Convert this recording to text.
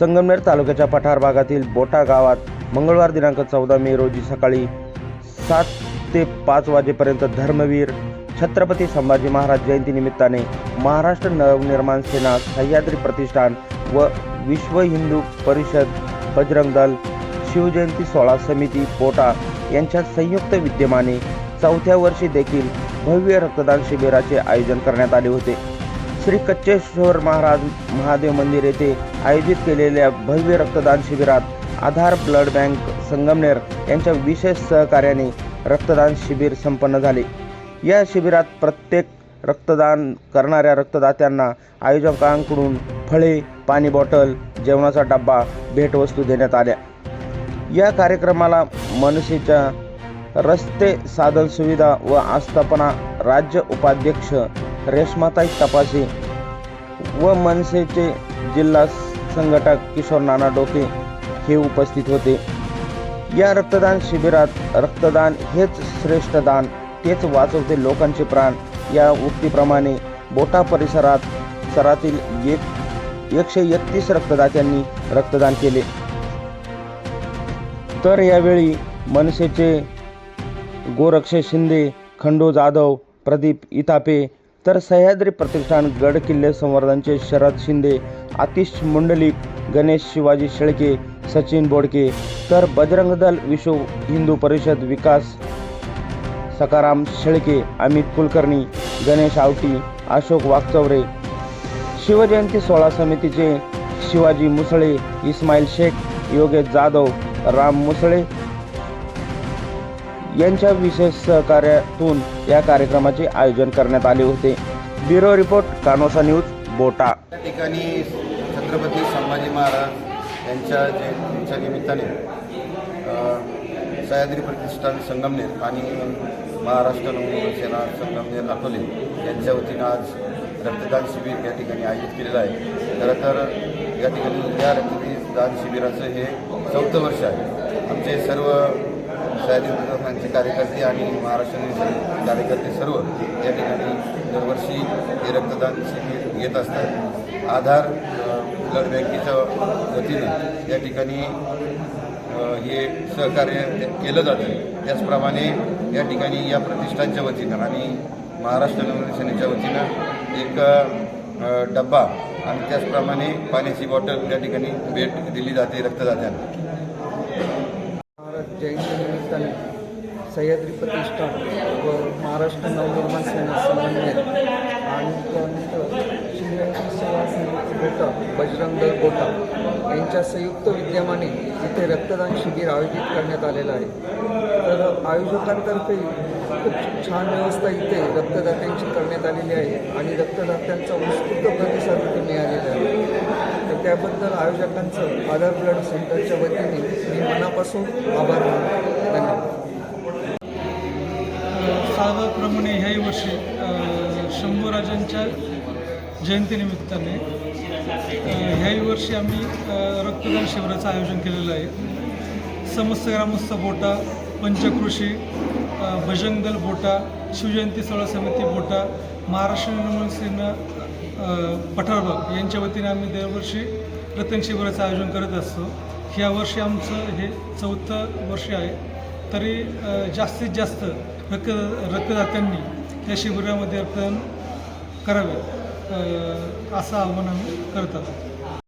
संगमनेर तालुक्याच्या पठार भागातील बोटा गावात मंगळवार दिनांक चौदा मे रोजी सकाळी सात ते पाच वाजेपर्यंत धर्मवीर छत्रपती संभाजी महाराज जयंतीनिमित्ताने महाराष्ट्र नवनिर्माण सेना सह्याद्री प्रतिष्ठान व विश्व हिंदू परिषद बजरंग दल शिवजयंती सोळा समिती पोटा यांच्या संयुक्त विद्यमाने चौथ्या वर्षी देखील भव्य रक्तदान शिबिराचे आयोजन करण्यात आले होते. श्री कच्चेश्वर महाराज महादेव मंदिर येथे आयोजित केलेल्या भव्य रक्तदान शिबिरात आधार ब्लड बँक संगमनेर यांच्या विशेष सहकार्याने रक्तदान शिबिर संपन्न झाले. या शिबिरात प्रत्येक रक्तदान करणाऱ्या रक्तदात्यांना आयोजकांकडून फळे पाणी बॉटल जेवणाचा डब्बा भेटवस्तू देण्यात आल्या. या कार्यक्रमाला मनसेच्या रस्ते साधन सुविधा व आस्थापना राज्य उपाध्यक्ष रेश्माताई तपासे व मनसेचे जिल्हा संघटक किशोर नाना डोके हे उपस्थित होते. या रक्तदान शिबिरात रक्तदान हेच श्रेष्ठ दान तेच वाचवते लोकांचे प्राण. या उक्तीप्रमाणे बोटा परिसरात सरातील एक एकशे एकतीस रक्तदात्यांनी रक्तदान केले. तर यावेळी मनसेचे गोरक्षे शिंदे खंडू जाधव प्रदीप इतापे तर सह्याद्री प्रतिष्ठान गड किल्ले संवर्धनचे शरद शिंदे आतिश मुंडलिक गणेश शिवाजी शेळके सचिन बोडके तर बजरंग दल विश्व हिंदू परिषद विकास सकाराम शेळके अमित कुलकर्णी गणेश आवटी अशोक वागचौरे शिवजयंती सोळा समितीचे शिवाजी मुसळे इस्माईल शेख योगेश जाधव राम मुसळे यांच्या विशेष सहकार्यातून या कार्यक्रमाचे आयोजन करण्यात आले होते. ब्युरो रिपोर्ट कानोसा न्यूज बोटा. या ठिकाणी छत्रपती संभाजी महाराज यांच्या जयंतीच्या निमित्ताने सह्याद्री प्रतिष्ठान संगमनेर आणि महाराष्ट्र नवनिर्माण सेना संगमनेर अकोले यांच्या वतीनं आज रक्तदान शिबिर या ठिकाणी आयोजित केलेलं आहे. खरं तर या ठिकाणी या रक्तदान शिबिराचं हे चौथं वर्ष आहे. आमचे सर्व सह्याद्री प्रतिष्ठानचे कार्यकर्ते आणि महाराष्ट्र कार्यकर्ते सर्व या ठिकाणी दरवर्षी हे रक्तदान शिबिर घेत असतात. आधार ब्लड बँकेच्या वतीनं या ठिकाणी हे सहकार्य केलं जातं. त्याचप्रमाणे या ठिकाणी या प्रतिष्ठानच्या वतीनं आणि महाराष्ट्र नवनिर्माण सेनेच्या वतीनं एक डब्बा आणि त्याचप्रमाणे पाण्याची बॉटल या ठिकाणी भेट दिली जाते रक्तदात्यांना. जयंती निमित्ताने सह्याद्री प्रतिष्ठान व महाराष्ट्र नवनिर्माण सेना समन्वय. आणि त्यानंतर शिवजयंती सेवा समिती गोटा बजरंग दल गोटा यांच्या संयुक्त विद्यमाने इथे रक्तदान शिबिर आयोजित करण्यात आलेलं आहे. तर आयोजकांतर्फे खूप छान व्यवस्था इथे रक्तदात्यांची करण्यात आलेली आहे आणि रक्तदात्यांचा उत्स्फूर्त प्रतिसाद इथे मिळालेला आहे. तर त्याबद्दल आयोजकांचं आधार ब्लड सेंटरच्या वतीने मी मनापासून आभार मानतो. धन्यवाद. साधाप्रमाणे ह्याही वर्षी शंभू शंभूराजांच्या जयंतीनिमित्ताने ह्याही वर्षी आम्ही रक्तदान शिबिराचं आयोजन केलेलं आहे. समस्त ग्रामस्थ बोटा पंचकृषी भजंगल बजरंग दल बोटा शिवजयंती सोहळा समिती बोटा महाराष्ट्र निर्मूल सेना पठारबाग यांच्या वतीने आम्ही दरवर्षी रतन शिबिराचं आयोजन करत असतो. ह्या वर्षी आमचं हे चौथं वर्ष आहे. तरी जास्तीत जास्त रक्त रक्तदात्यांनी या शिबिरामध्ये रक्तदान करावे असं आव्हान आम्ही करत आहोत.